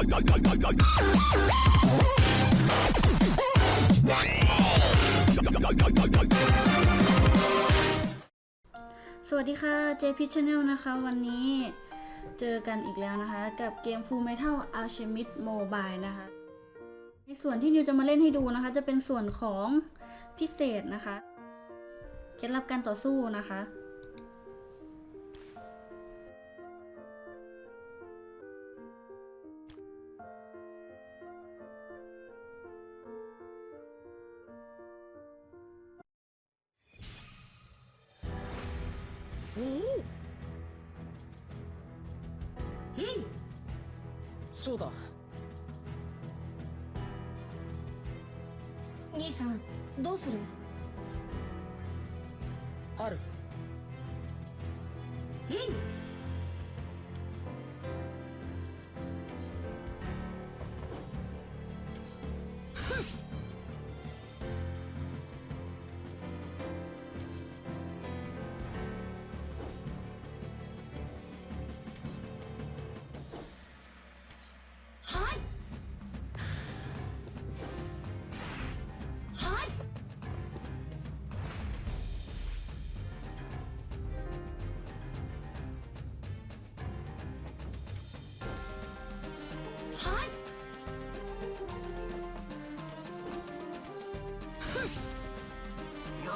สวัสดีค่ะ j p Channel นะคะ วันนี้เจอกันอีกแล้วนะคะ กับเกม Full Metal Alchemist Mobile นะคะ ในส่วนที่นิวจะมาเล่นให้ดูนะคะ จะเป็นส่วนของพิเศษนะคะ เคล็ดลับการต่อสู้นะคะ そうだ。兄さんどうする？ある。はい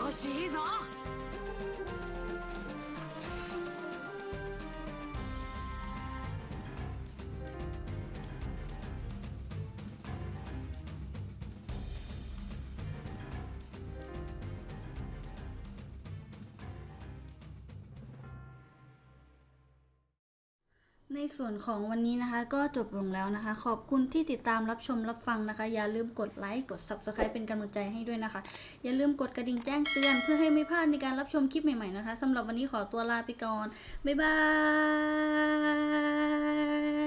よしいいぞ。 ในส่วนของวันนี้นะคะก็จบลงแล้วนะคะ ขอบคุณที่ติดตามรับชมรับฟังนะคะ อย่าลืมกดไลค์กด Subscribe เป็นกำลังใจให้ด้วยนะคะ อย่าลืมกดกระดิ่งแจ้งเตือนเพื่อให้ไม่พลาดในการรับชมคลิปใหม่ๆนะคะสำหรับวันนี้ขอตัวลาไปก่อน บ๊ายบาย